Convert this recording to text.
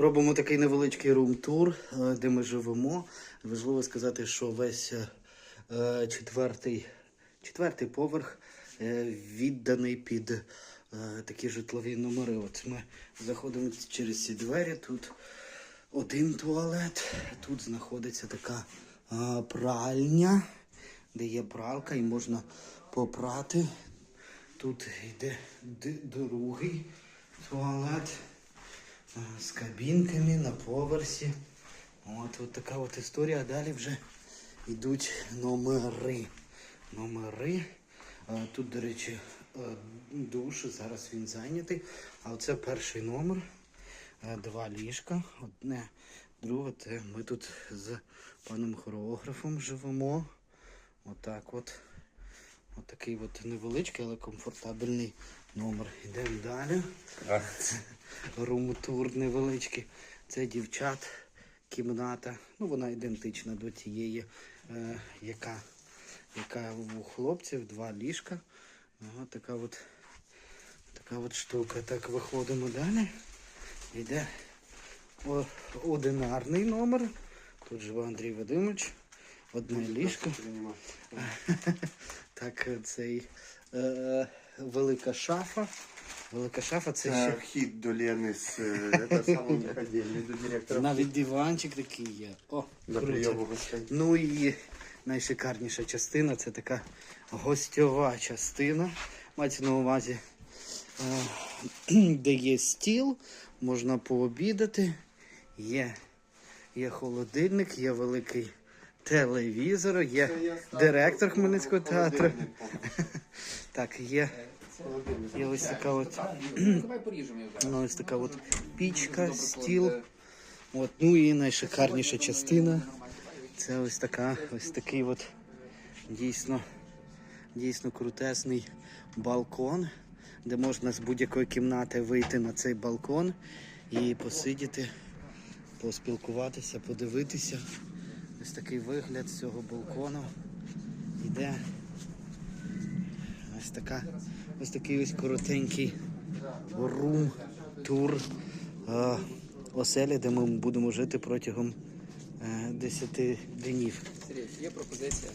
Робимо такий невеличкий рум-тур, е, де ми живемо. Важливо сказати, що весь е, четвертий, четвертий поверх е, відданий під такі житлові номери. От ми заходимо через ці двері. Тут один туалет, тут знаходиться така пральня, де є пралка і можна попрати. Тут йде другий туалет з кабінками на поверсі. От, от така от історія. А далі вже йдуть номери. Номери. Е, Тут, до речі, е, душ, зараз він зайнятий. А оце перший номер. Е, Два ліжка. Одне, друге. Це ми тут з паном хореографом живемо. Отак от. Отакий от невеличкий, але комфортабельний номер. Йдемо далі. Рум-тур невеличкий. Це дівчат, кімната. Ну, вона ідентична до тієї, е, яка, яка у хлопців, два ліжка. Ага, така от, така от штука. Так, виходимо далі. Йде одинарний номер. Тут живе Андрій Вадимович. Одне ліжко. Так, цей е, велика шафа. Велика шафа це Це ще. вхід до Лени з е, самого до директора. Навіть диванчик такий є. О, До круто. гостей. Ну і найшикарніша частина це така гостьова частина. Мається на увазі, е, де є стіл, можна пообідати, є, є холодильник, є великий телевізор, є директор Хмельницького театру. Так, є, є ось така от, ну, ось така от пічка, стіл. От, ну і найшикарніша частина. Це ось така, ось такий от дійсно, дійсно крутесний балкон, де можна з будь-якої кімнати вийти на цей балкон і посидіти, поспілкуватися, подивитися. Ось такий вигляд з цього балкону. Іде ось така, ось такий ось коротенький рум, тур е, оселі, де ми будемо жити протягом е, 10 днів. Сергій, є пропозиція.